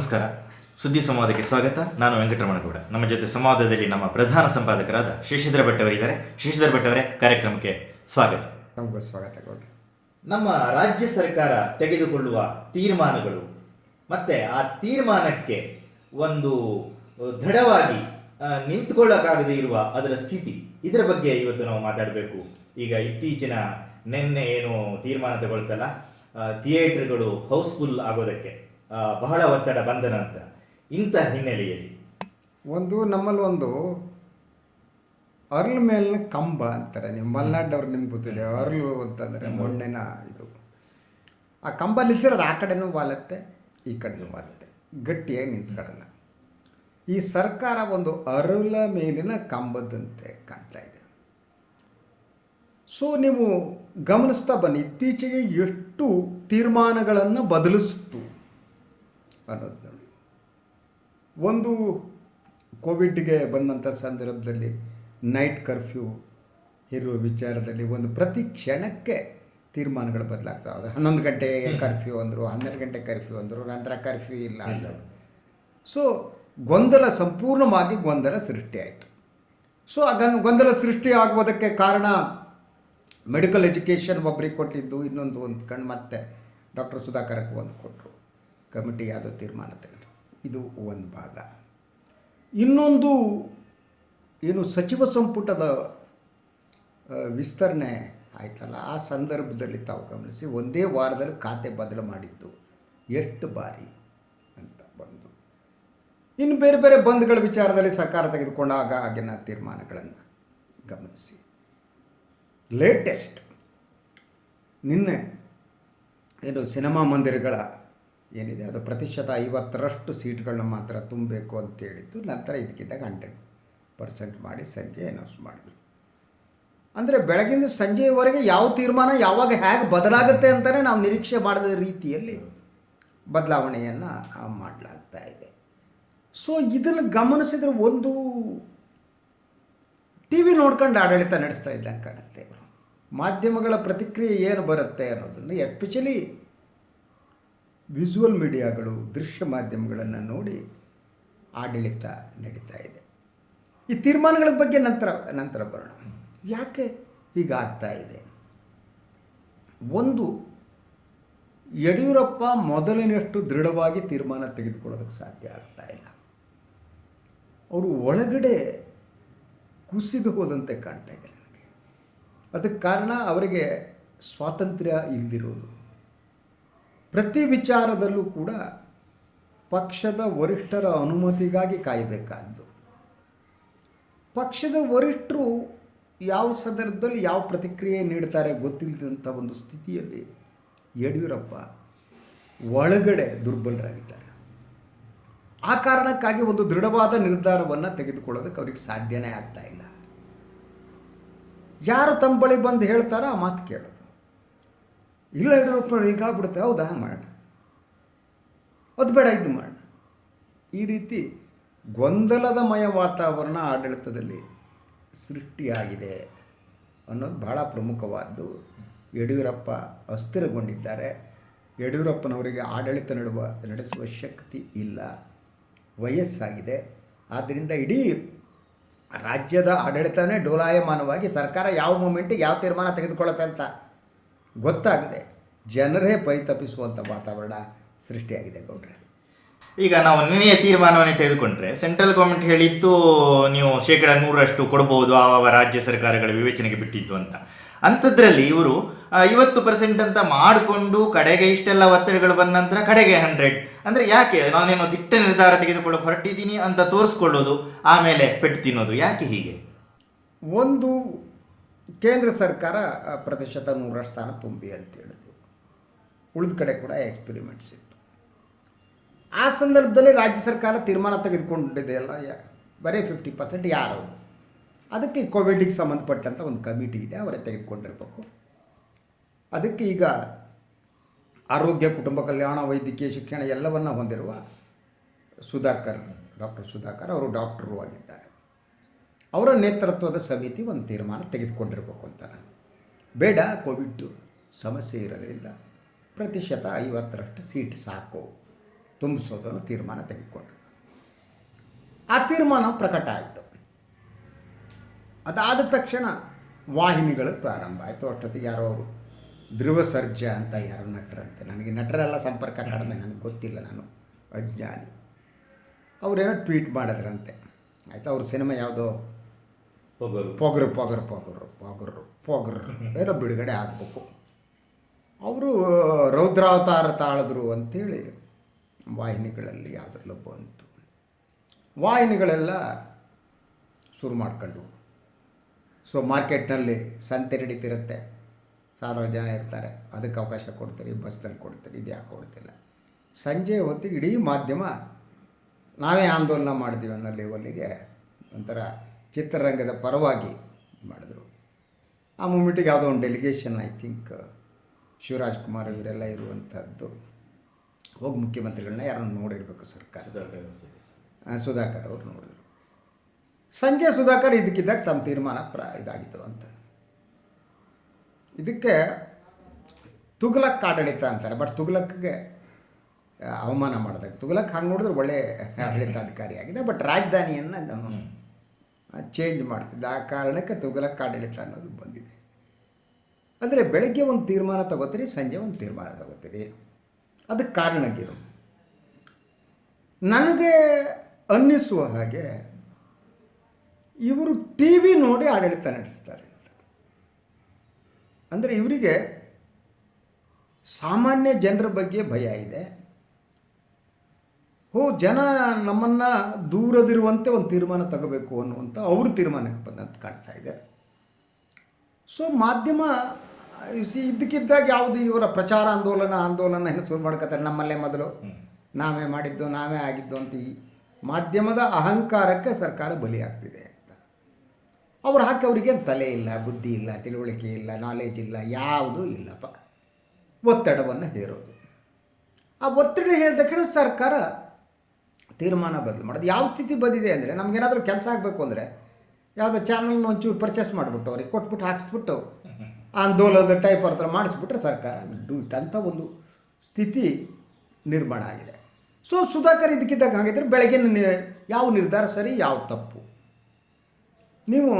ನಮಸ್ಕಾರ. ಸುದ್ದಿ ಸಂವಾದಕ್ಕೆ ಸ್ವಾಗತ. ನಾನು ವೆಂಕಟರಮಣಗೌಡ. ನಮ್ಮ ಜೊತೆ ಸಂವಾದದಲ್ಲಿ ನಮ್ಮ ಪ್ರಧಾನ ಸಂಪಾದಕರಾದ ಶಶಿಧರ ಭಟ್ ಅವರಿದ್ದಾರೆ. ಶಶಿಧರ ಭಟ್ ಅವರೇ ಕಾರ್ಯಕ್ರಮಕ್ಕೆ ಸ್ವಾಗತ. ನಮಗೂ ಸ್ವಾಗತ ನಮ್ಮ ರಾಜ್ಯ ಸರ್ಕಾರ ತೆಗೆದುಕೊಳ್ಳುವ ತೀರ್ಮಾನಗಳು ಮತ್ತೆ ಆ ತೀರ್ಮಾನಕ್ಕೆ ಒಂದು ದೃಢವಾಗಿ ನಿಂತ್ಕೊಳ್ಳೋಕ್ಕಾಗದೇ ಇರುವ ಅದರ ಸ್ಥಿತಿ ಇದರ ಬಗ್ಗೆ ಇವತ್ತು ನಾವು ಮಾತಾಡಬೇಕು. ಈಗ ಇತ್ತೀಚಿನ ನಿನ್ನೆ ಏನು ತೀರ್ಮಾನ ತಗೊಳ್ತಲ್ಲ ಥಿಯೇಟರ್ಗಳು ಹೌಸ್ಫುಲ್ ಆಗೋದಕ್ಕೆ. ಬಹಳ ಒತ್ತಡ ಬಂದ ನಂತರ ಇಂಥ ಹಿನ್ನೆಲೆಯಲ್ಲಿ ಒಂದು ನಮ್ಮಲ್ಲಿ ಒಂದು ಅರ್ಲ್ ಮೇಲಿನ ಕಂಬ ಅಂತಾರೆ. ನೀವು ಮಲ್ನಾಡವ್ರು ನಿಮ್ಗೆ ಗೊತ್ತಿದೆ ಅರ್ಲು ಅಂತಂದರೆ ಮಣ್ಣಿನ ಇದು. ಆ ಕಂಬ ನಿಲ್ಸಿರೋದು ಆ ಕಡೆನೂ ವಾಲತ್ತೆ ಈ ಕಡೆನೂ ವಾಲತ್ತೆ. ಗಟ್ಟಿಯಾಗಿ ನಿಂತ್ಕೊಳ್ಳಲ್ಲ. ಈ ಸರ್ಕಾರ ಒಂದು ಅರಳ ಮೇಲಿನ ಕಂಬದಂತೆ ಕಾಣ್ತಾ ಇದೆ. ಸೊ ನೀವು ಗಮನಿಸ್ತಾ ಬನ್ನಿ ಇತ್ತೀಚೆಗೆ ಎಷ್ಟು ತೀರ್ಮಾನಗಳನ್ನು ಬದಲಿಸ್ತು. ಅನ್ನೋದು ನೋಡಿ ಒಂದು ಕೋವಿಡ್ಗೆ ಬಂದಂಥ ಸಂದರ್ಭದಲ್ಲಿ ನೈಟ್ ಕರ್ಫ್ಯೂ ಇರುವ ವಿಚಾರದಲ್ಲಿ ಒಂದು ಪ್ರತಿ ಕ್ಷಣಕ್ಕೆ ತೀರ್ಮಾನಗಳು ಬದಲಾಗ್ತಾ ಹೋದ ಹನ್ನೊಂದು ಗಂಟೆಗೆ ಕರ್ಫ್ಯೂ ಅಂದರು ಹನ್ನೆರಡು ಗಂಟೆ ಕರ್ಫ್ಯೂ ಅಂದರು ನಂತರ ಕರ್ಫ್ಯೂ ಇಲ್ಲ ಅಂದರು. ಸೊ ಗೊಂದಲ ಸಂಪೂರ್ಣವಾಗಿ ಗೊಂದಲ ಸೃಷ್ಟಿಯಾಯಿತು ಸೊ ಅದನ್ನು ಗೊಂದಲ ಸೃಷ್ಟಿ ಆಗುವುದಕ್ಕೆ ಕಾರಣ ಮೆಡಿಕಲ್ ಎಜುಕೇಷನ್ ಒಬ್ಬರಿಗೆ ಕೊಟ್ಟಿದ್ದು ಇನ್ನೊಂದು ಒಂದು ಕಣ್ಣು ಮತ್ತೆ ಡಾಕ್ಟರ್ ಸುಧಾಕರಕ್ಕೆ ಒಂದು ಕೊಟ್ಟರು ಕಮಿಟಿ ಯಾವುದೋ ತೀರ್ಮಾನ ತಗೊಂಡ್ರು ಇದು ಒಂದು ಭಾಗ. ಇನ್ನೊಂದು ಏನು ಸಚಿವ ಸಂಪುಟದ ವಿಸ್ತರಣೆ ಆಯ್ತಲ್ಲ, ಆ ಸಂದರ್ಭದಲ್ಲಿ ತಾವು ಗಮನಿಸಿ ಒಂದೇ ವಾರದಲ್ಲಿ ಖಾತೆ ಬದಲು ಮಾಡಿದ್ದು ಎಷ್ಟು ಬಾರಿ ಅಂತ ಬಂದು. ಇನ್ನು ಬೇರೆ ಬೇರೆ ಬಂದ್ಗಳ ವಿಚಾರದಲ್ಲಿ ಸರ್ಕಾರ ತೆಗೆದುಕೊಂಡಾಗ ಆಗಿನ ತೀರ್ಮಾನಗಳನ್ನು ಗಮನಿಸಿ. ಲೇಟೆಸ್ಟ್ ನಿನ್ನೆ ಏನು ಸಿನಿಮಾ ಮಂದಿರಗಳ ಏನಿದೆ, ಅದು ಪ್ರತಿಶತ ಐವತ್ತರಷ್ಟು ಸೀಟ್ಗಳನ್ನ ಮಾತ್ರ ತುಂಬಬೇಕು ಅಂತ ಹೇಳಿದ್ದು, ನಂತರ ಇದಕ್ಕಿದ್ದಾಗ ಹಂಡ್ರೆಡ್ ಪರ್ಸೆಂಟ್ ಮಾಡಿ ಸಂಜೆ ಅನೌನ್ಸ್ ಮಾಡಿದ್ವಿ ಅಂದರೆ ಬೆಳಗಿಂದ ಸಂಜೆಯವರೆಗೆ ಯಾವ ತೀರ್ಮಾನ ಯಾವಾಗ ಹೇಗೆ ಬದಲಾಗುತ್ತೆ ಅಂತಲೇ ನಾವು ನಿರೀಕ್ಷೆ ಮಾಡಿದ ರೀತಿಯಲ್ಲಿ ಬದಲಾವಣೆಯನ್ನು ಮಾಡಲಾಗ್ತಾ ಇದೆ. ಸೊ ಇದನ್ನು ಗಮನಿಸಿದ್ರೆ ಒಂದು ಟಿ ವಿ ನೋಡ್ಕೊಂಡು ಆಡಳಿತ ನಡೆಸ್ತಾ ಇದ್ದಂಗೆ ಕಾಣುತ್ತೆ ಮಾಧ್ಯಮಗಳ ಪ್ರತಿಕ್ರಿಯೆ ಏನು ಬರುತ್ತೆ ಅನ್ನೋದನ್ನು ಎಸ್ಪೆಷಲಿ ವಿಜುವಲ್ ಮೀಡಿಯಾಗಳು, ದೃಶ್ಯ ಮಾಧ್ಯಮಗಳನ್ನು ನೋಡಿ ಆಡಳಿತ ನಡೀತಾ ಇದೆ. ಈ ತೀರ್ಮಾನಗಳ ಬಗ್ಗೆ ನಂತರ ನಂತರ ಬರೋಣ. ಯಾಕೆ ಹೀಗಾಗ್ತಾ ಇದೆ? ಒಂದು, ಯಡಿಯೂರಪ್ಪ ಮೊದಲಿನಷ್ಟು ದೃಢವಾಗಿ ತೀರ್ಮಾನ ತೆಗೆದುಕೊಳ್ಳೋದಕ್ಕೆ ಸಾಧ್ಯ ಆಗ್ತಾ ಇಲ್ಲ. ಅವರು ಒಳಗಡೆ ಕುಸಿದು ಹೋದಂತೆ ಕಾಣ್ತಾ ಇದೆ ನನಗೆ. ಅದಕ್ಕೆ ಕಾರಣ, ಅವರಿಗೆ ಸ್ವಾತಂತ್ರ್ಯ ಇಲ್ಲದಿರೋದು ಪ್ರತಿ ವಿಚಾರದಲ್ಲೂ ಕೂಡ ಪಕ್ಷದ ವರಿಷ್ಠರ ಅನುಮತಿಗಾಗಿ ಕಾಯಬೇಕಾದ್ದು. ಪಕ್ಷದ ವರಿಷ್ಠರು ಯಾವ ಸಂದರ್ಭದಲ್ಲಿ ಯಾವ ಪ್ರತಿಕ್ರಿಯೆ ನೀಡ್ತಾರೆ ಗೊತ್ತಿಲ್ಲದಂಥ ಒಂದು ಸ್ಥಿತಿಯಲ್ಲಿ ಯಡಿಯೂರಪ್ಪ ಒಳಗಡೆ ದುರ್ಬಲರಾಗಿದ್ದಾರೆ. ಆ ಕಾರಣಕ್ಕಾಗಿ ಒಂದು ದೃಢವಾದ ನಿರ್ಧಾರವನ್ನು ತೆಗೆದುಕೊಳ್ಳೋದಕ್ಕೆ ಅವ್ರಿಗೆ ಸಾಧ್ಯನೇ ಆಗ್ತಾ ಇಲ್ಲ. ಯಾರು ತಮ್ಮ ಬಳಿ ಬಂದು ಹೇಳ್ತಾರೋ ಆ ಮಾತು ಕೇಳೋದು. ಇಲ್ಲ ಯಡಿಯೂರಪ್ಪ ಹೀಗಾಗ್ಬಿಡುತ್ತೆ ಹೌದಾ? ಮಾಡೋಣ ಅದು ಬೇಡ, ಇದು ಮಾಡೋಣ ಈ ರೀತಿ ಗೊಂದಲದಮಯ ವಾತಾವರಣ ಆಡಳಿತದಲ್ಲಿ ಸೃಷ್ಟಿಯಾಗಿದೆ ಅನ್ನೋದು ಬಹಳ ಪ್ರಮುಖವಾದ್ದು. ಯಡಿಯೂರಪ್ಪ ಅಸ್ಥಿರಗೊಂಡಿದ್ದಾರೆ. ಯಡಿಯೂರಪ್ಪನವರಿಗೆ ಆಡಳಿತ ನಡುವ, ನಡೆಸುವ ಶಕ್ತಿ ಇಲ್ಲ. ವಯಸ್ಸಾಗಿದೆ. ಆದ್ದರಿಂದ ಇಡೀ ರಾಜ್ಯದ ಆಡಳಿತನೇ ಡೋಲಾಯಮಾನವಾಗಿ ಸರ್ಕಾರ ಯಾವ ಮೂಮೆಂಟಿಗೆ ಯಾವ ತೀರ್ಮಾನ ತೆಗೆದುಕೊಳ್ಳುತ್ತೆ ಅಂತ ಗೊತ್ತಾಗದೆ. ಜನರೇ ಪರಿತಪಿಸುವಂಥ ವಾತಾವರಣ ಸೃಷ್ಟಿಯಾಗಿದೆ ಗೌಡ್ರೆ. ಈಗ ನಾವು ನಿನ್ನೆಯ ತೀರ್ಮಾನವನ್ನು ತೆಗೆದುಕೊಂಡ್ರೆ ಸೆಂಟ್ರಲ್ ಗೌರ್ಮೆಂಟ್ ಹೇಳಿದ್ದು ನೀವು ಶೇಕಡ ನೂರರಷ್ಟು ಕೊಡಬಹುದು ಆವ ರಾಜ್ಯ ಸರ್ಕಾರಗಳ ವಿವೇಚನೆಗೆ ಬಿಟ್ಟಿದ್ದು ಅಂತ. ಅಂಥದ್ರಲ್ಲಿ ಇವರು ಐವತ್ತು ಪರ್ಸೆಂಟ್ ಅಂತ ಮಾಡಿಕೊಂಡು ಕಡೆಗೆ ಇಷ್ಟೆಲ್ಲ ಒತ್ತಡಗಳು ಬಂದ ನಂತರ ಕಡೆಗೆ ಹಂಡ್ರೆಡ್. ಅಂದರೆ ಯಾಕೆ? ನಾನೇನೋ ದಿಟ್ಟ ನಿರ್ಧಾರ ತೆಗೆದುಕೊಳ್ಳೋಕೆ ಹೊರಟಿದ್ದೀನಿ ಅಂತ ತೋರಿಸ್ಕೊಳ್ಳೋದು ಆಮೇಲೆ ಪೆಟ್ಟು ತಿನ್ನೋದು ಯಾಕೆ ಹೀಗೆ? ಒಂದು ಕೇಂದ್ರ ಸರ್ಕಾರ ಪ್ರತಿಶತ ನೂರ ಸ್ಥಾನ ತುಂಬಿ ಅಂತ ಹೇಳಿದ್ರು. ಉಳಿದ ಕಡೆ ಕೂಡ ಎಕ್ಸ್ಪೆರಿಮೆಂಟ್ಸ್ ಇತ್ತು ಆ ಸಂದರ್ಭದಲ್ಲಿ ರಾಜ್ಯ ಸರ್ಕಾರ ತೀರ್ಮಾನ ತೆಗೆದುಕೊಂಡಿದೆಯಲ್ಲ ಬರೀ ಫಿಫ್ಟಿ ಪರ್ಸೆಂಟ್ ಯಾರು ಅದಕ್ಕೆ ಕೋವಿಡ್ಗೆ ಸಂಬಂಧಪಟ್ಟಂಥ ಒಂದು ಕಮಿಟಿ ಇದೆ, ಅವರೇ ತೆಗೆದುಕೊಂಡಿರ್ಬೇಕು. ಅದಕ್ಕೆ ಈಗ ಆರೋಗ್ಯ, ಕುಟುಂಬ ಕಲ್ಯಾಣ, ವೈದ್ಯಕೀಯ ಶಿಕ್ಷಣ ಎಲ್ಲವನ್ನು ಹೊಂದಿರುವ ಸುಧಾಕರ್, ಡಾಕ್ಟರ್ ಸುಧಾಕರ್ ಅವರು ಡಾಕ್ಟರು ಆಗಿದ್ದಾರೆ. ಅವರ ನೇತೃತ್ವದ ಸಮಿತಿ ಒಂದು ತೀರ್ಮಾನ ತೆಗೆದುಕೊಂಡಿರ್ಬೇಕು ಅಂತ ನಾನು. ಬೇಡ, ಕೋವಿಡ್ ಸಮಸ್ಯೆ ಇರೋದ್ರಿಂದ ಪ್ರತಿಶತ ಐವತ್ತರಷ್ಟು ಸೀಟ್ ಸಾಕು. ತುಂಬಿಸೋದನ್ನು ತೀರ್ಮಾನ ತೆಗೆದುಕೊಂಡ್ರು. ಆ ತೀರ್ಮಾನ ಪ್ರಕಟ ಆಯಿತು. ಅದಾದ ತಕ್ಷಣ ವಾಹಿನಿಗಳು ಪ್ರಾರಂಭ ಆಯಿತು. ಅಷ್ಟೊತ್ತಿಗೆ ಯಾರೋ ಅವರು ಧ್ರುವ ಸರ್ಜಾ ಅಂತ ಯಾರೋ ನಟರಂತೆ. ನನಗೆ ನಟರೆಲ್ಲ ಸಂಪರ್ಕ ಕಡಿಮೆ ನನಗೆ ಗೊತ್ತಿಲ್ಲ ನಾನು, ಅಜ್ಞಾನಿ. ಅವರೇನೋ ಟ್ವೀಟ್ ಮಾಡಿದ್ರಂತೆ. ಆಯಿತು, ಅವ್ರ ಸಿನಿಮಾ ಯಾವುದೋ ಪೊಗರು. ಪೊಗರು ಪೊಗರು ಪೊಗರು ಪೊಗರು ಏನೋ ಬಿಡುಗಡೆ ಆಗಬೇಕು. ಅವರು ರೌದ್ರಾವತಾರ ತಾಳಿದ್ರು ಅಂತೇಳಿ ವಾಹಿನಿಗಳಲ್ಲಿ ಯಾವುದ್ರಲ್ಲೂ ಬಂತು. ವಾಹಿನಿಗಳೆಲ್ಲ ಶುರು ಮಾಡ್ಕೊಂಡು. ಸೊ, ಮಾರ್ಕೆಟ್ನಲ್ಲಿ ಸಂತೆ ನಡೀತಿರುತ್ತೆ. ಸಾವಿರಾರು ಜನ ಇರ್ತಾರೆ. ಅದಕ್ಕೆ ಅವಕಾಶ ಕೊಡ್ತೀರಿ ಬಸ್ನಲ್ಲಿ ಕೊಡ್ತೀರಿ, ಇದು ಯಾಕೆ ಕೊಡ್ತಿಲ್ಲ. ಸಂಜೆ ಹೊತ್ತಿಗೆ ಇಡೀ ಮಾಧ್ಯಮ ನಾವೇ ಆಂದೋಲನ ಮಾಡಿದ್ವಿ ಅನ್ನೋ ಲೆವೆಲ್ಲಿಗೆ ಒಂಥರ ಚಿತ್ರರಂಗದ ಪರವಾಗಿ ಮಾಡಿದ್ರು. ಆ ಮೂಮೆಂಟಿಗೆ ಯಾವುದೋ ಒಂದು delegation I think Shivraj Kumar ಇವರೆಲ್ಲ ಇರುವಂಥದ್ದು. ಹೋಗಿ ಮುಖ್ಯಮಂತ್ರಿಗಳನ್ನ ಯಾರನ್ನು ನೋಡಿರಬೇಕು ಸರ್ಕಾರ. ಸುಧಾಕರ್ ಅವರು ನೋಡಿದ್ರು. ಸಂಜೆ ಸುಧಾಕರ್ ಇದಕ್ಕಿದ್ದಾಗ ತಮ್ಮ ತೀರ್ಮಾನ ಪ್ರ ಇದಾಗಿದ್ರು ಅಂತ. ಇದಕ್ಕೆ ತುಗ್ಲಕ್ ಆಡಳಿತ ಅಂತಾರೆ ಬಟ್ ತುಗಲಕ್ಗೆ ಅವಮಾನ ಮಾಡಿದಾಗ ತುಗ್ಲಕ್ ಹಂಗೆ ನೋಡಿದ್ರೆ ಒಳ್ಳೆ ಆಡಳಿತಾಧಿಕಾರಿ ಆಗಿದೆ ಬಟ್ ರಾಜಧಾನಿಯನ್ನು. ಚೇಂಜ್ ಮಾಡ್ತಿದ್ದ. ಆ ಕಾರಣಕ್ಕೆ ತುಗಲಕ್ ಆಡಳಿತ ಅನ್ನೋದು ಬಂದಿದೆ. ಅಂದರೆ ಬೆಳಗ್ಗೆ ಒಂದು ತೀರ್ಮಾನ ತಗೋತೀರಿ, ಸಂಜೆ ಒಂದು ತೀರ್ಮಾನ ತಗೋತೀರಿ. ಅದಕ್ಕೆ ಕಾರಣಗಿರು ನನಗೆ ಅನ್ನಿಸುವ ಹಾಗೆ ಇವರು ಟಿ ವಿ ನೋಡಿ ಆಡಳಿತ ನಡೆಸ್ತಾರೆ. ಅಂದರೆ ಇವರಿಗೆ ಸಾಮಾನ್ಯ ಜನರ ಬಗ್ಗೆ ಭಯ ಇದೆ. ಹೋ ಜನ ನಮ್ಮನ್ನು ದೂರದಿರುವಂತೆ ಒಂದು ತೀರ್ಮಾನ ತಗೋಬೇಕು ಅನ್ನುವಂಥ ಅವರು ತೀರ್ಮಾನಕ್ಕೆ ಬಂದಂತ ಕಾಣ್ತಾ ಇದೆ. ಸೊ ಮಾಧ್ಯಮ ಇದ್ದಕ್ಕಿದ್ದಾಗ ಯಾವುದು ಇವರ ಪ್ರಚಾರ ಆಂದೋಲನ ಆಂದೋಲನ ಏನು ಶುರು ಮಾಡ್ಕೋತಾರೆ? ನಮ್ಮಲ್ಲೇ ಮೊದಲು. ನಾವೇ ಮಾಡಿದ್ದು ನಾವೇ ಆಗಿದ್ದು ಅಂತ ಈ ಮಾಧ್ಯಮದ ಅಹಂಕಾರಕ್ಕೆ ಸರ್ಕಾರ ಬಲಿಯಾಗ್ತಿದೆ ಅಂತ. ಅವ್ರು ಹಾಕಿ ಅವರಿಗೆ ತಲೆ ಇಲ್ಲ ಬುದ್ಧಿ ಇಲ್ಲ ತಿಳುವಳಿಕೆ ಇಲ್ಲ ನಾಲೆಜ್ ಇಲ್ಲ ಯಾವುದೂ ಇಲ್ಲಪ್ಪ. ಒತ್ತಡವನ್ನು ಹೇರೋದು. ಆ ಒತ್ತಡ ಹೇಳಿದ ಕಡೆ ಸರ್ಕಾರ ತೀರ್ಮಾನ ಬದಲು ಮಾಡೋದು. ಯಾವ ಸ್ಥಿತಿ ಬಂದಿದೆ ಅಂದರೆ ನಮಗೇನಾದರೂ ಕೆಲಸ ಆಗಬೇಕು ಅಂದರೆ ಯಾವುದೋ ಚಾನಲ್ನ ಒಂಚೂರು ಪರ್ಚೇಸ್ ಮಾಡಿಬಿಟ್ಟು ಅವ್ರಿಗೆ ಕೊಟ್ಬಿಟ್ಟು ಹಾಕಿಸ್ಬಿಟ್ಟು ಆಂದೋಲನದ ಟೈಪ್ ಅವ್ರ ಹತ್ರ ಮಾಡಿಸ್ಬಿಟ್ರೆ ಸರ್ಕಾರ ಡೂ ಇಟ್ ಅಂತ ಒಂದು ಸ್ಥಿತಿ ನಿರ್ಮಾಣ ಆಗಿದೆ. ಸೊ ಸುಧಾಕರ್ ಇದಕ್ಕಿದ್ದಾಗ ಹಾಗಿದ್ರೆ ಬೆಳಗ್ಗೆ ಯಾವ ನಿರ್ಧಾರ ಸರಿ, ಯಾವ ತಪ್ಪು? ನೀವು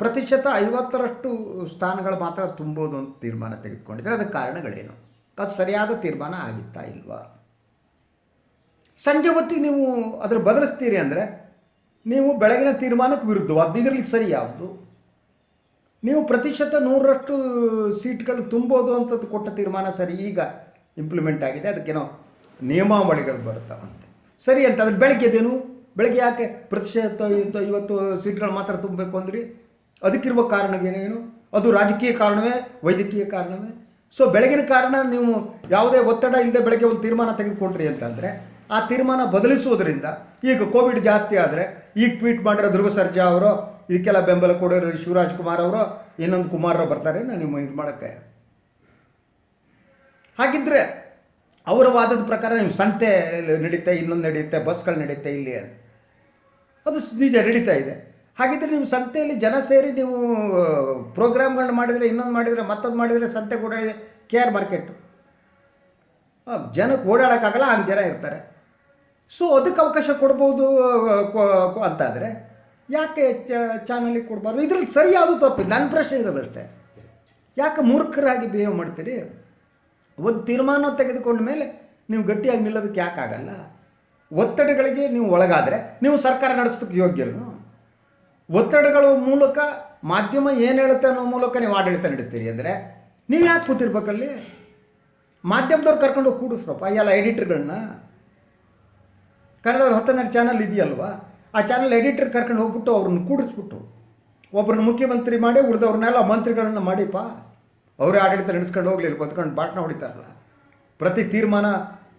ಪ್ರತಿಶತ ಐವತ್ತರಷ್ಟು ಸ್ಥಾನಗಳು ಮಾತ್ರ ತುಂಬೋದು ಅಂತ ತೀರ್ಮಾನ ತೆಗೆದುಕೊಂಡಿದ್ರೆ ಅದಕ್ಕೆ ಕಾರಣಗಳೇನು? ಅದು ಸರಿಯಾದ ತೀರ್ಮಾನ ಆಗಿತ್ತಾ ಇಲ್ವಾ? ಸಂಜೆ ಹೊತ್ತಿಗೆ ನೀವು ಅದ್ರ ಬದಲಿಸ್ತೀರಿ ಅಂದರೆ ನೀವು ಬೆಳಗಿನ ತೀರ್ಮಾನಕ್ಕೆ ವಿರುದ್ಧವಾದ್ದು ಇದರಲ್ಲಿ ಸರಿ ಯಾವುದು? ನೀವು ಪ್ರತಿಶತ ನೂರರಷ್ಟು ಸೀಟ್ಗಳು ತುಂಬೋದು ಅಂತದ್ದು ಕೊಟ್ಟ ತೀರ್ಮಾನ ಸರಿ, ಈಗ ಇಂಪ್ಲಿಮೆಂಟ್ ಆಗಿದೆ. ಅದಕ್ಕೇನೋ ನಿಯಮಾವಳಿಗಳು ಬರುತ್ತಾವಂತೆ. ಸರಿ ಅಂತ ಅದ್ರ ಬೆಳಗ್ಗೆದೇನು? ಬೆಳಗ್ಗೆ ಯಾಕೆ ಪ್ರತಿಶತ ಐವತ್ತು ಸೀಟ್ಗಳು ಮಾತ್ರ ತುಂಬಬೇಕು ಅಂದ್ರಿ? ಅದಕ್ಕಿರುವ ಕಾರಣವೇನೇನು ಅದು ರಾಜಕೀಯ ಕಾರಣವೇ, ವೈದ್ಯಕೀಯ ಕಾರಣವೇ? ಸೊ ಬೆಳಗಿನ ಕಾರಣ ನೀವು ಯಾವುದೇ ಒತ್ತಡ ಇಲ್ಲದೆ ಬೆಳಗ್ಗೆ ಒಂದು ತೀರ್ಮಾನ ತೆಗೆದುಕೊಂಡ್ರಿ ಅಂತಂದರೆ ಆ ತೀರ್ಮಾನ ಬದಲಿಸುವುದರಿಂದ ಈಗ ಕೋವಿಡ್ ಜಾಸ್ತಿ ಆದರೆ ಈಗ ಟ್ವೀಟ್ ಮಾಡಿರೋ ಧ್ರುವ ಸರ್ಜಾ ಅವರು, ಇದಕ್ಕೆಲ್ಲ ಬೆಂಬಲ ಕೊಡೋರು ಶಿವರಾಜ್ ಕುಮಾರ್ ಅವರು, ಇನ್ನೊಂದು ಕುಮಾರ್ ಬರ್ತಾರೆ, ನಾನು ನಿಮ್ಮ ಇದು ಮಾಡೋಕ್ಕೆ. ಹಾಗಿದ್ರೆ ಅವರ ವಾದದ ಪ್ರಕಾರ ನಿಮ್ಮ ಸಂತೆ ನಡೀತೆ, ಇನ್ನೊಂದು ನಡೆಯುತ್ತೆ ಬಸ್ಗಳು ನಡೀತೆ ಇಲ್ಲಿ. ಅದು ನಿಜ ನಡೀತಾ ಇದೆ. ಹಾಗಿದ್ರೆ ನಿಮ್ಮ ಸಂತೆಯಲ್ಲಿ ಜನ ಸೇರಿ ನೀವು ಪ್ರೋಗ್ರಾಮ್ಗಳನ್ನ ಮಾಡಿದರೆ, ಇನ್ನೊಂದು ಮಾಡಿದರೆ, ಮತ್ತೊಂದು ಮಾಡಿದರೆ ಸಂತೆ ಓಡಾಡಿದೆ ಕೆ ಆರ್ ಮಾರ್ಕೆಟು. ಜನಕ್ಕೆ ಓಡಾಡೋಕ್ಕಾಗಲ್ಲ, ಹಂಗೆ ಜನ ಇರ್ತಾರೆ. ಸೊ ಅದಕ್ಕೆ ಅವಕಾಶ ಕೊಡ್ಬೋದು ಅಂತಾದರೆ ಯಾಕೆ ಚಾನಲಿಗೆ ಕೊಡಬಾರ್ದು? ಇದ್ರಲ್ಲಿ ಸರಿ ತಪ್ಪು, ನನ್ನ ಪ್ರಶ್ನೆ ಇರೋದಷ್ಟೇ. ಯಾಕೆ ಮೂರ್ಖರಾಗಿ ಬಿಹೇವ್ ಮಾಡ್ತೀರಿ? ಒಂದು ತೀರ್ಮಾನ ತೆಗೆದುಕೊಂಡ ಮೇಲೆ ನೀವು ಗಟ್ಟಿಯಾಗಿ ನಿಲ್ಲೋದಕ್ಕೆ ಯಾಕಾಗಲ್ಲ ಒತ್ತಡಗಳಿಗೆ ನೀವು ಒಳಗಾದರೆ ನೀವು ಸರ್ಕಾರ ನಡೆಸೋದಕ್ಕೆ ಯೋಗ್ಯರು ಒತ್ತಡಗಳ ಮೂಲಕ ಮಾಧ್ಯಮ ಏನು ಹೇಳುತ್ತೆ ಅನ್ನೋ ಮೂಲಕ ನೀವು ಆಡಳಿತ ನಡೆಸ್ತೀರಿ ಅಂದರೆ ನೀವು ಯಾಕೆ ಕೂತಿರ್ಬೇಕಲ್ಲಿ? ಮಾಧ್ಯಮದವ್ರು ಕರ್ಕೊಂಡು ಕೂಡಿಸ್ರಪ್ಪ ಎಲ್ಲ ಎಡಿಟರ್ಗಳನ್ನ ಕನ್ನಡದ ಹತ್ತನ್ನೆರಡು ಚಾನಲ್ ಇದೆಯಲ್ವಾ? ಆ ಚಾನಲ್ ಎಡಿಟರ್ ಕರ್ಕೊಂಡು ಹೋಗ್ಬಿಟ್ಟು ಅವ್ರನ್ನ ಕೂಡಿಸ್ಬಿಟ್ಟು ಒಬ್ಬರನ್ನ ಮುಖ್ಯಮಂತ್ರಿ ಮಾಡಿ ಉಳಿದವ್ರನ್ನೆಲ್ಲ ಮಂತ್ರಿಗಳನ್ನು ಮಾಡಿಪ್ಪ. ಅವರೇ ಆಡಳಿತ ನಡೆಸ್ಕೊಂಡು ಹೋಗ್ಲಿ, ಇಲ್ಲಿ ಬದ್ಕೊಂಡು ಬಾಟ್ನ ಹೊಡಿತಾರಲ್ಲ. ಪ್ರತಿ ತೀರ್ಮಾನ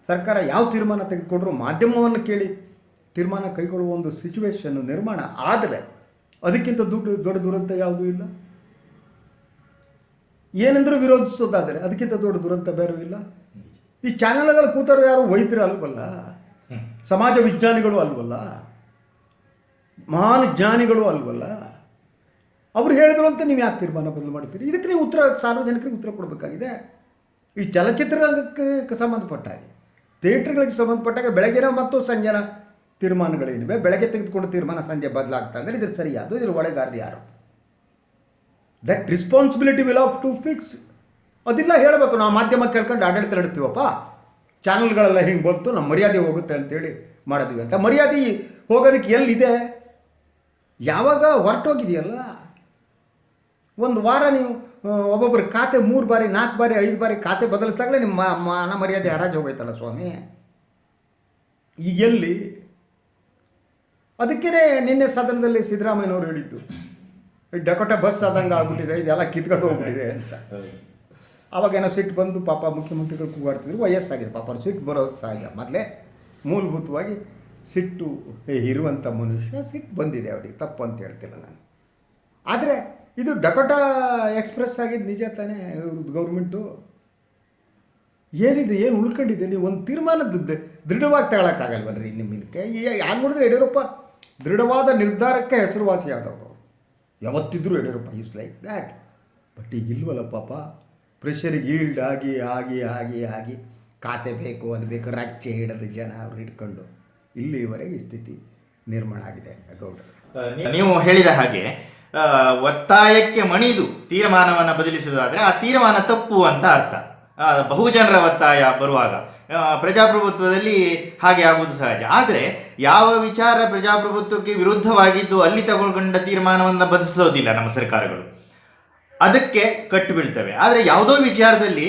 ಸರ್ಕಾರ ಯಾವ ತೀರ್ಮಾನ ತೆಗೆದುಕೊಂಡ್ರು ಮಾಧ್ಯಮವನ್ನು ಕೇಳಿ ತೀರ್ಮಾನ ಕೈಗೊಳ್ಳುವ ಒಂದು ಸಿಚುವೇಶನ್ ನಿರ್ಮಾಣ ಆದರೆ ಅದಕ್ಕಿಂತ ದುಡ್ಡು ದೊಡ್ಡ ದುರಂತ ಯಾವುದೂ ಇಲ್ಲ. ಏನೆಂದರೂ ವಿರೋಧಿಸೋದಾದರೆ ಅದಕ್ಕಿಂತ ದೊಡ್ಡ ದುರಂತ ಬೇರೆ ಇಲ್ಲ. ಈ ಚಾನಲ್ಗಳು ಕೂತರು ಯಾರು? ವೈದ್ಯರು ಅಲ್ವಲ್ಲ. ಸಮಾಜ ವಿಜ್ಞಾನಿಗಳು ಅಲ್ವಲ್ಲ? ಮಹಾನ್ ಜ್ಞಾನಿಗಳು ಅಲ್ವಲ್ಲ? ಅವ್ರು ಹೇಳಿದ್ರು ಅಂತ ನೀವು ಯಾಕೆ ತೀರ್ಮಾನ ಬದಲು ಮಾಡ್ತೀರಿ? ಇದಕ್ಕೆ ನೀವು ಉತ್ತರ, ಸಾರ್ವಜನಿಕರಿಗೆ ಉತ್ತರ ಕೊಡಬೇಕಾಗಿದೆ. ಈ ಚಲಚಿತ್ರರಂಗಕ್ಕೆ ಸಂಬಂಧಪಟ್ಟ ಹಾಗೆ ಥಿಯೇಟ್ರ್ಗಳಿಗೆ ಸಂಬಂಧಪಟ್ಟಾಗ ಬೆಳಗಿನ ಮತ್ತು ಸಂಜೆನ ತೀರ್ಮಾನಗಳೇನಿವೆ? ಬೆಳಗ್ಗೆ ತೆಗೆದುಕೊಂಡು ತೀರ್ಮಾನ ಸಂಜೆ ಬದಲಾಗ್ತಾ ಅಂದರೆ ಇದ್ರ ಸರಿಯಾದ ಇದ್ರ ಒಳಗಾರರು ಯಾರು? That responsibility will have to fix ಅದಿಲ್ಲ ಹೇಳಬೇಕು, ನಾವು ಮಾಧ್ಯಮ ಕೇಳ್ಕೊಂಡು ಆಡಳಿತ ನಡೆಸ್ತೀವಪ್ಪ. ಚಾನಲ್ಗಳೆಲ್ಲ ಹಿಂಗೆ ಬಂತು ನಮ್ಮ ಮರ್ಯಾದೆ ಹೋಗುತ್ತೆ ಅಂತೇಳಿ ಮಾಡಿದ್ವಿ ಅಂತ. ಮರ್ಯಾದೆ ಹೋಗೋದಕ್ಕೆ ಎಲ್ಲಿದೆ? ಯಾವಾಗ ಹೊರಟೋಗಿದೆಯಲ್ಲ ಒಂದು ವಾರ ನೀವು ಒಬ್ಬೊಬ್ಬರು ಖಾತೆ ಮೂರು ಬಾರಿ, ನಾಲ್ಕು ಬಾರಿ, ಐದು ಬಾರಿ ಖಾತೆ ಬದಲಿಸಿದಾಗಲೇ ನಿಮ್ಮ ಮಾನ ಮರ್ಯಾದೆ ಹರಾಜು ಹೋಗೈತಲ್ಲ ಸ್ವಾಮಿ. ಈಗ ಎಲ್ಲಿ? ಅದಕ್ಕೇ ನಿನ್ನೆ ಸದನದಲ್ಲಿ ಸಿದ್ದರಾಮಯ್ಯನವರು ಹೇಳಿದ್ದು ಡಕೋಟ ಬಸ್ ಆದಂಗೆ ಆಗ್ಬಿಟ್ಟಿದೆ ಇದೆಲ್ಲ ಕಿತ್ಕೊಂಡು ಹೋಗ್ಬಿಟ್ಟಿದೆ ಅಂತ. ಅವಾಗೇನೋ ಸಿಟ್ಟು ಬಂದು ಪಾಪ ಮುಖ್ಯಮಂತ್ರಿಗಳು ಕೂಗಾಡ್ತಿದ್ರು ವಯಸ್ಸಾಗಿದೆ ಪಾಪ ಸಿಟ್ಟು ಬರೋದು ಸಹಜ ಮೊದಲೇ ಮೂಲಭೂತವಾಗಿ ಸಿಟ್ಟು ಇರುವಂಥ ಮನುಷ್ಯ ಸಿಟ್ಟು ಬಂದಿದೆ ಅವರಿಗೆ. ತಪ್ಪು ಅಂತ ಹೇಳ್ತಿಲ್ಲ ನಾನು. ಆದರೆ ಇದು ಡಕೋಟಾ ಎಕ್ಸ್ಪ್ರೆಸ್ ಆಗಿದ್ದು ನಿಜ ತಾನೇ? ಗೌರ್ಮೆಂಟು? ಏನಿದೆ, ಏನು ಉಳ್ಕೊಂಡಿದೆ? ನೀವು ಒಂದು ತೀರ್ಮಾನದ ದೃಢವಾಗಿ ತಗೊಳಕ್ಕಾಗಲ್ವಲ್ರಿ ನಿಮ್ಮ ಇದಕ್ಕೆ? ಹ್ಯಾಂಗೆ ನೋಡಿದ್ರೆ ಯಡಿಯೂರಪ್ಪ ದೃಢವಾದ ನಿರ್ಧಾರಕ್ಕೆ ಹೆಸರುವಾಸಿಯಾದವರು. ಯಾವತ್ತಿದ್ರೂ Yediyurappa is like that but ಈಗ ಇಲ್ವಲ್ಲ ಪಾಪ. ಪ್ರೆಷರಿಗೆ ಈಲ್ಡ್ ಆಗಿ ಆಗಿ ಆಗಿ ಆಗಿ ಖಾತೆ ಬೇಕು, ಅದು ಬೇಕು ರಚ್ಚೆ ಹಿಡಿದು ಜನ ಅವ್ರು ಹಿಡ್ಕೊಂಡು ಇಲ್ಲಿವರೆಗೆ ಸ್ಥಿತಿ ನಿರ್ಮಾಣ ಆಗಿದೆ ಗೌಡರು. ನೀವು ಹೇಳಿದ ಹಾಗೆ ಒತ್ತಾಯಕ್ಕೆ ಮಣಿದು ತೀರ್ಮಾನವನ್ನು ಬದಲಿಸುವುದಾದರೆ ಆ ತೀರ್ಮಾನ ತಪ್ಪು ಅಂತ ಅರ್ಥ. ಬಹುಜನರ ಒತ್ತಾಯ ಬರುವಾಗ ಪ್ರಜಾಪ್ರಭುತ್ವದಲ್ಲಿ ಹಾಗೆ ಆಗುವುದು ಸಹಜ. ಆದರೆ ಯಾವ ವಿಚಾರ ಪ್ರಜಾಪ್ರಭುತ್ವಕ್ಕೆ ವಿರುದ್ಧವಾಗಿದ್ದು ಅಲ್ಲಿ ತಗೊಂಡ ತೀರ್ಮಾನವನ್ನು ಬದಲಿಸೋದಿಲ್ಲ ನಮ್ಮ ಸರ್ಕಾರಗಳು. ಅದಕ್ಕೆ ಕಟ್ಟು ಬೀಳ್ತವೆ. ಆದರೆ ಯಾವುದೋ ವಿಚಾರದಲ್ಲಿ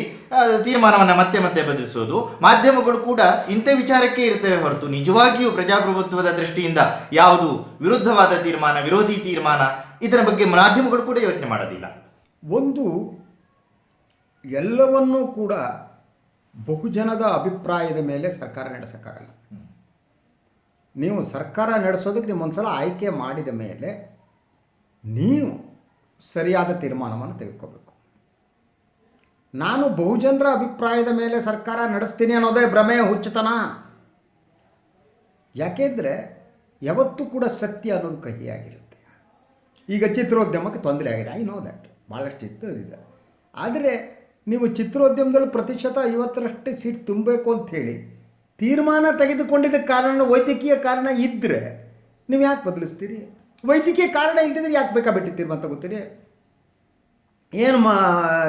ತೀರ್ಮಾನವನ್ನು ಮತ್ತೆ ಮತ್ತೆ ಬದಲಿಸೋದು, ಮಾಧ್ಯಮಗಳು ಕೂಡ ಇಂಥ ವಿಚಾರಕ್ಕೆ ಇರ್ತವೆ ಹೊರತು ನಿಜವಾಗಿಯೂ ಪ್ರಜಾಪ್ರಭುತ್ವದ ದೃಷ್ಟಿಯಿಂದ ಯಾವುದು ವಿರುದ್ಧವಾದ ತೀರ್ಮಾನ, ವಿರೋಧಿ ತೀರ್ಮಾನ, ಇದರ ಬಗ್ಗೆ ಮಾಧ್ಯಮಗಳು ಕೂಡ ಯೋಚನೆ ಮಾಡೋದಿಲ್ಲ. ಒಂದು, ಎಲ್ಲವನ್ನೂ ಕೂಡ ಬಹುಜನದ ಅಭಿಪ್ರಾಯದ ಮೇಲೆ ಸರ್ಕಾರ ನಡೆಸೋಕ್ಕಾಗಲ್ಲ. ನೀವು ಸರ್ಕಾರ ನಡೆಸೋದಕ್ಕೆ ನೀವು ಒಂದ್ಸಲ ಆಯ್ಕೆ ಮಾಡಿದ ಮೇಲೆ, ನೀವು ಸರಿಯಾದ ತೀರ್ಮಾನವನ್ನು ತೆಗೆದುಕೋಬೇಕು. ನಾನು ಬಹುಜನರ ಅಭಿಪ್ರಾಯದ ಮೇಲೆ ಸರ್ಕಾರ ನಡೆಸ್ತೀನಿ ಅನ್ನೋದೇ ಭ್ರಮೆ, ಹುಚ್ಚತನ. ಯಾಕೆಂದರೆ ಯಾವತ್ತೂ ಕೂಡ ಸತ್ಯ ಅನ್ನೋದು ಕಹಿಯಾಗಿರುತ್ತೆ. ಈಗ ಚಿತ್ರೋದ್ಯಮಕ್ಕೆ ತೊಂದರೆ ಆಗಿದೆ. ಐ ನೋ ದ್ಯಾಟ್ ಭಾಳಷ್ಟು ಇದೆ ಆದರೆ ನೀವು ಚಿತ್ರೋದ್ಯಮದಲ್ಲಿ ಪ್ರತಿಶತ ಐವತ್ತರಷ್ಟು ಸೀಟ್ ತುಂಬಬೇಕು ಅಂಥೇಳಿ ತೀರ್ಮಾನ ತೆಗೆದುಕೊಂಡಿದ್ದ ಕಾರಣ, ವೈದ್ಯಕೀಯ ಕಾರಣ ಇದ್ದರೆ ನೀವು ಯಾಕೆ ಬದಲಿಸ್ತೀರಿ? ವೈದ್ಯಕೀಯ ಕಾರಣ ಇಲ್ಲದಿದ್ರೆ ಯಾಕೆ ಬೇಕಾ ಬಿಟ್ಟಿರ್ತೀರಿ ಅಂತ ಗೊತ್ತೀರಿ ಏನು ಮಾ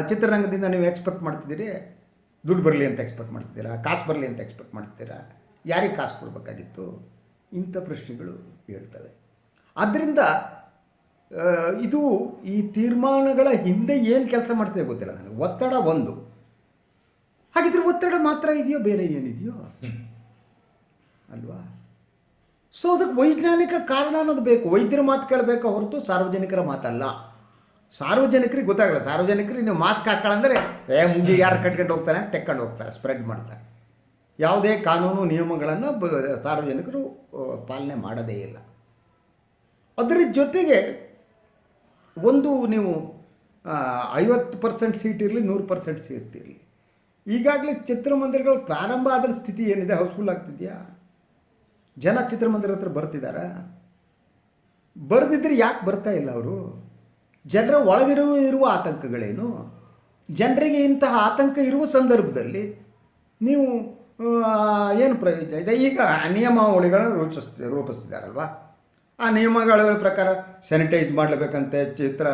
ಚಿತ್ರರಂಗದಿಂದ ನೀವು ಎಕ್ಸ್ಪೆಕ್ಟ್ ಮಾಡ್ತಿದ್ದೀರಿ? ದುಡ್ಡು ಬರಲಿ ಅಂತ ಎಕ್ಸ್ಪೆಕ್ಟ್ ಮಾಡ್ತಿದ್ದೀರಾ? ಕಾಸು ಬರಲಿ ಅಂತ ಎಕ್ಸ್ಪೆಕ್ಟ್ ಮಾಡ್ತಿದ್ದೀರಾ? ಯಾರಿಗೆ ಕಾಸು ಕೊಡಬೇಕಾಗಿತ್ತು? ಇಂಥ ಪ್ರಶ್ನೆಗಳು ಹೇಳ್ತವೆ. ಆದ್ದರಿಂದ ಇದು ಈ ತೀರ್ಮಾನಗಳ ಹಿಂದೆ ಏನು ಕೆಲಸ ಮಾಡ್ತಿದೆ ಗೊತ್ತಿಲ್ಲ ನನಗೆ. ಒತ್ತಡ ಒಂದು. ಹಾಗಿದ್ರೆ ಒತ್ತಡ ಮಾತ್ರ ಇದೆಯೋ ಬೇರೆ ಏನಿದೆಯೋ? ಅಲ್ವಾ? ಸೊ ಅದಕ್ಕೆ ವೈಜ್ಞಾನಿಕ ಕಾರಣ ಅನ್ನೋದು ಬೇಕು. ವೈದ್ಯರ ಮಾತು ಕೇಳಬೇಕು ಹೊರತು ಸಾರ್ವಜನಿಕರ ಮಾತಲ್ಲ. ಸಾರ್ವಜನಿಕರಿಗೆ ಗೊತ್ತಾಗಲ್ಲ. ಸಾರ್ವಜನಿಕರಿಗೆ ನೀವು ಮಾಸ್ಕ್ ಹಾಕೊಳ್ಳಂದ್ರೆ ಏ, ಮುಗಿ, ಯಾರು ಕಟ್ಕೊಂಡು ಹೋಗ್ತಾರೆ ಅಂತ ತೆಕ್ಕೊಂಡು ಹೋಗ್ತಾರೆ ಸ್ಪ್ರೆಡ್ ಮಾಡ್ತಾರೆ ಯಾವುದೇ ಕಾನೂನು, ನಿಯಮಗಳನ್ನು ಸಾರ್ವಜನಿಕರು ಪಾಲನೆ ಮಾಡೋದೇ ಇಲ್ಲ. ಅದರ ಜೊತೆಗೆ ಒಂದು ನೀವು ಐವತ್ತು ಪರ್ಸೆಂಟ್ ಸೀಟ್ ಇರಲಿ, ನೂರು ಪರ್ಸೆಂಟ್ ಸೀಟ್ ಇರಲಿ. ಈಗಾಗಲೇ ಚಿತ್ರಮಂದಿರಗಳು ಪ್ರಾರಂಭ ಆದ ಸ್ಥಿತಿ ಏನಿದೆ? ಹೌಸ್ಫುಲ್ ಆಗ್ತಿದೆಯಾ? ಜನ ಚಿತ್ರಮಂದಿರ ಹತ್ರ ಬರ್ತಿದ್ದಾರೆ ಬರೆದಿದ್ರೆ ಯಾಕೆ ಬರ್ತಾ ಇಲ್ಲ ಅವರು? ಜನರ ಒಳಗಿರುವ ಇರುವ ಆತಂಕಗಳೇನು? ಜನರಿಗೆ ಇಂತಹ ಆತಂಕ ಇರುವ ಸಂದರ್ಭದಲ್ಲಿ ನೀವು ಏನು ಪ್ರಯೋಜನ? ಇದೆ, ಈಗ ನಿಯಮಾವಳಿಗಳನ್ನು ರೂಪಿಸ್ ರೂಪಿಸ್ತಿದ್ದಾರಲ್ವಾ ಆ ನಿಯಮಗಳ ಪ್ರಕಾರ ಸ್ಯಾನಿಟೈಸ್ ಮಾಡಲೇಬೇಕಂತೆ, ಚಿತ್ರ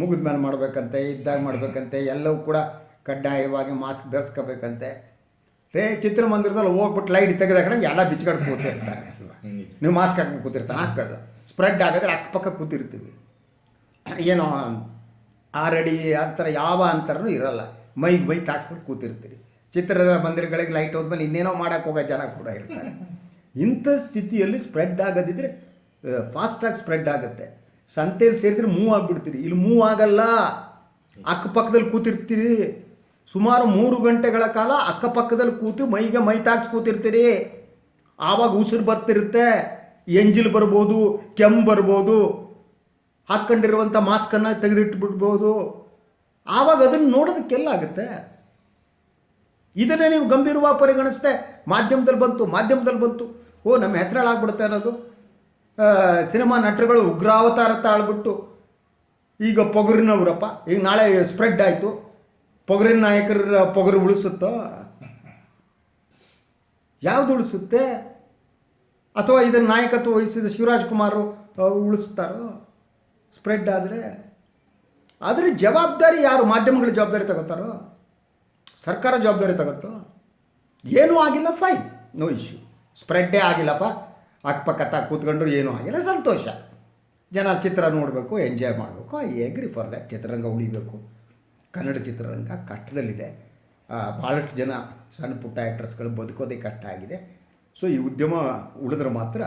ಮುಗಿದ ಮೇಲೆ ಮಾಡಬೇಕಂತೆ, ಇದ್ದಾಗ ಮಾಡಬೇಕಂತೆ, ಎಲ್ಲವೂ ಕೂಡ ಕಡ್ಡಾಯವಾಗಿ ಮಾಸ್ಕ್ ಧರಿಸ್ಕೋಬೇಕಂತೆ. ರೇ ಚಿತ್ರಮಂದಿರದಲ್ಲಿ ಹೋಗ್ಬಿಟ್ಟು ಲೈಟ್ ತೆಗೆದಾಕಡೆ ಎಲ್ಲ ಬಿಚ್ಕೊಂಡು ಕೂತಿರ್ತಾರೆ ಅಲ್ವಾ? ನೀವು ಮಾಸ್ಕ್ ಹಾಕೊಂಡು ಕೂತಿರ್ತಾನೆ ಹಾಕ್ಕೊಳ್ಳೋದು ಸ್ಪ್ರೆಡ್ ಆಗಿದ್ರೆ ಅಕ್ಕಪಕ್ಕ ಕೂತಿರ್ತೀವಿ. ಏನೋ ಆರಡಿ ಆ ಥರ ಯಾವ ಅಂತರನೂ ಇರಲ್ಲ. ಮೈಗೆ ಮೈ ತಾಕ್ಸ್ಬಿಟ್ಟು ಕೂತಿರ್ತೀರಿ. ಚಿತ್ರದ ಮಂದಿರಗಳಿಗೆ ಲೈಟ್ ಹೋದ್ಮೇಲೆ ಇನ್ನೇನೋ ಮಾಡೋಕ್ಕೆ ಹೋಗೋ ಜನ ಕೂಡ ಇರ್ತಾರೆ. ಇಂಥ ಸ್ಥಿತಿಯಲ್ಲಿ ಸ್ಪ್ರೆಡ್ ಆಗೋದಿದ್ರೆ ಫಾಸ್ಟಾಗಿ ಸ್ಪ್ರೆಡ್ ಆಗುತ್ತೆ. ಸಂತೆಯಲ್ಲಿ ಸೇರಿದ್ರೆ ಮೂವ್ ಆಗಿಬಿಡ್ತೀರಿ. ಇಲ್ಲಿ ಮೂವ್ ಆಗಲ್ಲ. ಅಕ್ಕಪಕ್ಕದಲ್ಲಿ ಕೂತಿರ್ತೀರಿ. ಸುಮಾರು ಮೂರು ಗಂಟೆಗಳ ಕಾಲ ಅಕ್ಕಪಕ್ಕದಲ್ಲಿ ಕೂತು ಮೈಗೆ ಮೈ ತಾಕ್ಸ್ ಕೂತಿರ್ತೀರಿ. ಆವಾಗ ಉಸಿರು ಬರ್ತಿರುತ್ತೆ. ಎಂಜಿಲ್ ಬರ್ಬೋದು, ಕೆಮ್ಮು ಬರ್ಬೋದು. ಹಾಕ್ಕೊಂಡಿರುವಂಥ ಮಾಸ್ಕನ್ನು ತೆಗೆದಿಟ್ಬಿಡ್ಬೋದು. ಆವಾಗ ಅದನ್ನು ನೋಡೋದಕ್ಕೆಲ್ಲ ಆಗುತ್ತೆ. ಇದನ್ನೇ ನೀವು ಗಂಭೀರವಾಗಿ ಪರಿಗಣಿಸ್ದೆ, ಮಾಧ್ಯಮದಲ್ಲಿ ಬಂತು ಮಾಧ್ಯಮದಲ್ಲಿ ಬಂತು. ಓ, ನಮ್ಮ ಹೆಸರಾಳಾಗ್ಬಿಡುತ್ತೆ ಅನ್ನೋದು. ಸಿನಿಮಾ ನಟರುಗಳು ಉಗ್ರಾವತಾರ ತಾಳ್ಬಿಟ್ಟು ಈಗ ಪೊಗರಿನವ್ರಪ್ಪ, ಈಗ ನಾಳೆ ಸ್ಪ್ರೆಡ್ ಆಯಿತು. ಪೊಗರಿನ ನಾಯಕರ ಪೊಗರು ಉಳಿಸುತ್ತೋ? ಯಾವ್ದು ಉಳಿಸುತ್ತೆ? ಅಥವಾ ಇದನ್ನು ನಾಯಕತ್ವ ವಹಿಸಿದ ಶಿವರಾಜ್ ಕುಮಾರು ಉಳಿಸ್ತಾರೋ? ಸ್ಪ್ರೆಡ್ ಆದರೆ? ಅದರ ಜವಾಬ್ದಾರಿ ಯಾರು? ಮಾಧ್ಯಮಗಳ ಜವಾಬ್ದಾರಿ ತಗೋತಾರೋ? ಸರ್ಕಾರ ಜವಾಬ್ದಾರಿ ತಗೋತೋ? ಏನೂ ಆಗಿಲ್ಲ ಫೈನ್ ನೋ ಇಶ್ಯೂ ಸ್ಪ್ರೆಡ್ಡೇ ಆಗಿಲ್ಲಪ್ಪ. ಅಕ್ಕಪಕ್ಕತ್ತ ಕೂತ್ಕೊಂಡ್ರು ಏನೂ ಆಗಿಲ್ಲ, ಸಂತೋಷ. ಜನ ಚಿತ್ರ ನೋಡಬೇಕು ಎಂಜಾಯ್ ಮಾಡಬೇಕು. ಐ ಎಗ್ರಿ ಫಾರ್ ದ್ಯಾಟ್ ಚಿತ್ರರಂಗ ಉಳಿಬೇಕು. ಕನ್ನಡ ಚಿತ್ರರಂಗ ಕಷ್ಟದಲ್ಲಿದೆ ಭಾಳಷ್ಟು ಜನ ಸಣ್ಣ ಪುಟ್ಟ ಆ್ಯಕ್ಟ್ರಸ್ಗಳು ಬದುಕೋದೇ ಕಷ್ಟ ಆಗಿದೆ. ಸೊ ಈ ಉದ್ಯಮ ಉಳಿದ್ರೆ ಮಾತ್ರ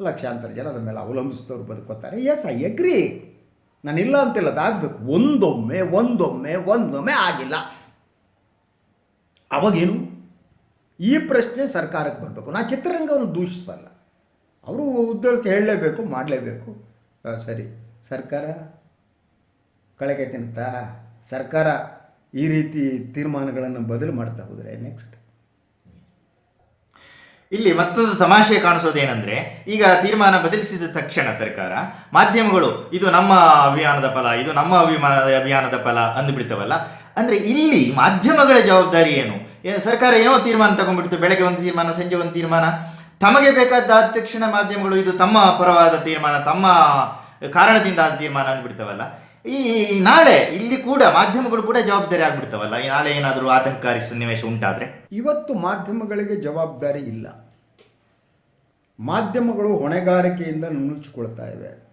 ಲಕ್ಷಾಂತರ ಜನ ಅದ್ರ ಮೇಲೆ ಅವಲಂಬಿಸಿದವ್ರು ಬದುಕೋತಾರೆ. ಎಸ್ ಐ ಎಗ್ರಿ ನಾನು ಇಲ್ಲ ಅಂತಿಲ್ಲ ಅದಾಗಬೇಕು ಒಂದೊಮ್ಮೆ ಒಂದೊಮ್ಮೆ ಒಂದೊಮ್ಮೆ ಆಗಿಲ್ಲ. ಅವಾಗೇನು? ಈ ಪ್ರಶ್ನೆ ಸರ್ಕಾರಕ್ಕೆ ಬರಬೇಕು. ನಾ ಚಿತ್ರರಂಗವನ್ನು ದೂಷಿಸಲ್ಲ. ಅವರು ಉದ್ಯೋಗಕ್ಕೆ ಹೇಳಲೇಬೇಕು, ಮಾಡಲೇಬೇಕು. ಸರಿ. ಸರ್ಕಾರ ಕಳೆಗೆ ತಿಂತಾ ಸರ್ಕಾರ ಈ ರೀತಿ ತೀರ್ಮಾನಗಳನ್ನು ಬದಲು ಮಾಡ್ತಾ ಹೋದರೆ ನೆಕ್ಸ್ಟ್ ಇಲ್ಲಿ ಮತ್ತೊಂದು ತಮಾಷೆ ಕಾಣಿಸೋದೇನೆಂದ್ರೆ, ಈಗ ತೀರ್ಮಾನ ಬದಲಿಸಿದ ತಕ್ಷಣ ಸರ್ಕಾರ, ಮಾಧ್ಯಮಗಳು ಇದು ನಮ್ಮ ಅಭಿಯಾನದ ಫಲ, ಇದು ನಮ್ಮ ಅಭಿಮಾನದ ಅಭಿಯಾನದ ಫಲ ಅಂದುಬಿಡ್ತವಲ್ಲ ಅಂದರೆ ಇಲ್ಲಿ ಮಾಧ್ಯಮಗಳ ಜವಾಬ್ದಾರಿ ಏನು? ಸರ್ಕಾರ ಏನೋ ತೀರ್ಮಾನ ತಗೊಂಡ್ಬಿಡ್ತು, ಬೆಳಗ್ಗೆ ಒಂದು ತೀರ್ಮಾನ, ಸಂಜೆ ಒಂದು ತೀರ್ಮಾನ. ತಮಗೆ ಬೇಕಾದ ತಕ್ಷಣ ಮಾಧ್ಯಮಗಳು ಇದು ತಮ್ಮ ಪರವಾದ ತೀರ್ಮಾನ, ತಮ್ಮ ಕಾರಣದಿಂದ ಆದ ತೀರ್ಮಾನ ಅಂದ್ಬಿಡ್ತವಲ್ಲ ಈ ನಾಳೆ ಇಲ್ಲಿ ಕೂಡ ಮಾಧ್ಯಮಗಳು ಕೂಡ ಜವಾಬ್ದಾರಿ ಆಗ್ಬಿಡ್ತಾವಲ್ಲ. ಈ ನಾಳೆ ಏನಾದರೂ ಆತಂಕಕಾರಿ ಸನ್ನಿವೇಶ ಉಂಟಾದ್ರೆ? ಇವತ್ತು ಮಾಧ್ಯಮಗಳಿಗೆ ಜವಾಬ್ದಾರಿ ಇಲ್ಲ. ಮಾಧ್ಯಮಗಳು ಹೊಣೆಗಾರಿಕೆಯಿಂದ ನುಣುಚಿಕೊಳ್ತಾ ಇವೆ.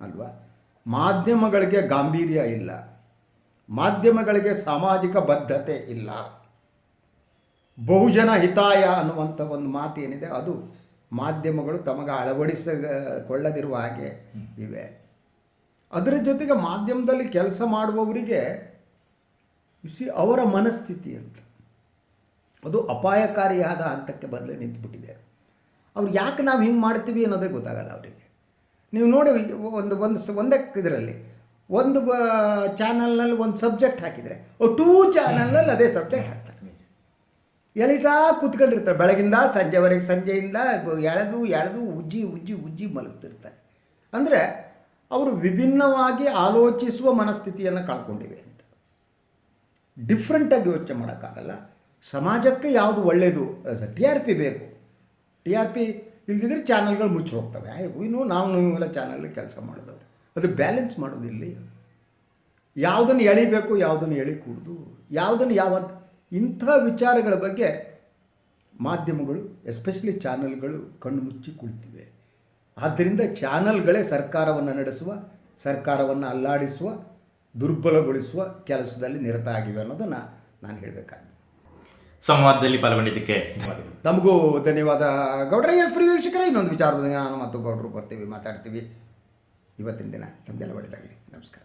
ಅಲ್ವಾ? ಮಾಧ್ಯಮಗಳಿಗೆ ಗಾಂಭೀರ್ಯ ಇಲ್ಲ. ಮಾಧ್ಯಮಗಳಿಗೆ ಸಾಮಾಜಿಕ ಬದ್ಧತೆ ಇಲ್ಲ. ಬಹುಜನ ಹಿತಾಯ ಅನ್ನುವಂಥ ಒಂದು ಮಾತು ಏನಿದೆ ಅದು ಮಾಧ್ಯಮಗಳು ತಮಗೆ ಅಳವಡಿಸಿಕೊಳ್ಳದಿರುವ ಹಾಗೆ ಇವೆ. ಅದರ ಜೊತೆಗೆ ಮಾಧ್ಯಮದಲ್ಲಿ ಕೆಲಸ ಮಾಡುವವರಿಗೆ ಸಿ ಅವರ ಮನಸ್ಥಿತಿ ಅಂತ. ಅದು ಅಪಾಯಕಾರಿಯಾದ ಹಂತಕ್ಕೆ ಬದಲು ನಿಂತುಬಿಟ್ಟಿದೆ. ಅವ್ರು ಯಾಕೆ ನಾವು ಹಿಂಗೆ ಮಾಡ್ತೀವಿ ಅನ್ನೋದೇ ಗೊತ್ತಾಗಲ್ಲ ಅವರಿಗೆ. ನೀವು ನೋಡಿ, ಒಂದು ಒಂದು ಒಂದೇ ಇದರಲ್ಲಿ, ಒಂದು ಬ ಚಾನಲ್ನಲ್ಲಿ ಒಂದು ಸಬ್ಜೆಕ್ಟ್ ಹಾಕಿದರೆ ಟೂ ಚಾನಲ್ನಲ್ಲಿ ಅದೇ ಸಬ್ಜೆಕ್ಟ್ ಹಾಕ್ತಾರೆ. ಎಳಿತಾ ಕೂತ್ಕೊಂಡಿರ್ತಾರೆ. ಬೆಳಗಿಂದ ಸಂಜೆವರೆಗೆ, ಸಂಜೆಯಿಂದ ಎಳೆದು ಎಳೆದು, ಉಜ್ಜಿ ಉಜ್ಜಿ ಉಜ್ಜಿ ಮಲಗ್ತಿರ್ತಾರೆ. ಅಂದರೆ ಅವರು ವಿಭಿನ್ನವಾಗಿ ಆಲೋಚಿಸುವ ಮನಸ್ಥಿತಿಯನ್ನು ಕಳ್ಕೊಂಡಿವೆ ಅಂತ. ಡಿಫ್ರೆಂಟಾಗಿ ಯೋಚನೆ ಮಾಡೋಕ್ಕಾಗಲ್ಲ. ಸಮಾಜಕ್ಕೆ ಯಾವುದು ಒಳ್ಳೆಯದು ಟಿ ಆರ್ ಪಿ ಬೇಕು. ಟಿ ಆರ್ ಪಿ ಇಲ್ದಿದ್ರೆ ಚಾನಲ್ಗಳು ಮುಚ್ಚಿ ಹೋಗ್ತವೆ. ಇನ್ನು ನಾವು ನೀವೆಲ್ಲ ಚಾನಲ್ ಕೆಲಸ ಮಾಡಿದವ್ರು. ಅದು ಬ್ಯಾಲೆನ್ಸ್ ಮಾಡೋದಿಲ್ಲ ಯಾವುದನ್ನು ಎಳಿಬೇಕು, ಯಾವುದನ್ನು ಎಳಿಕೂಡ್ದು. ಯಾವುದನ್ನು ಯಾವ ಇಂಥ ವಿಚಾರಗಳ ಬಗ್ಗೆ ಮಾಧ್ಯಮಗಳು ಎಸ್ಪೆಷಲಿ ಚಾನಲ್ಗಳು ಕಣ್ಣು ಮುಚ್ಚಿ ಕುಳಿತಿವೆ. ಆದ್ದರಿಂದ ಚಾನಲ್ಗಳೇ ಸರ್ಕಾರವನ್ನು ನಡೆಸುವ ಸರ್ಕಾರವನ್ನು ಅಲ್ಲಾಡಿಸುವ ದುರ್ಬಲಗೊಳಿಸುವ ಕೆಲಸದಲ್ಲಿ ನಿರತ ಆಗಿವೆ ಅನ್ನೋದನ್ನು ನಾನು ಹೇಳಬೇಕಾಗಿದೆ ಸಂವಾದದಲ್ಲಿ ಪಾಲ್ಗೊಂಡಿದ್ದಕ್ಕೆ ನಮಗೂ ಧನ್ಯವಾದ. ಗೌಡ್ರ ಎಸ್ ಪ್ರಿಯ ಇನ್ನೊಂದು ವಿಚಾರದಲ್ಲಿ ನಾನು ಮತ್ತು ಗೌಡ್ರು ಬರ್ತೀವಿ ಮಾತಾಡ್ತೀವಿ. ಇವತ್ತಿನ ದಿನ ತಮಗೆಲ್ಲ ಒಳ್ಳೆಯದಾಗಲಿ ನಮಸ್ಕಾರ.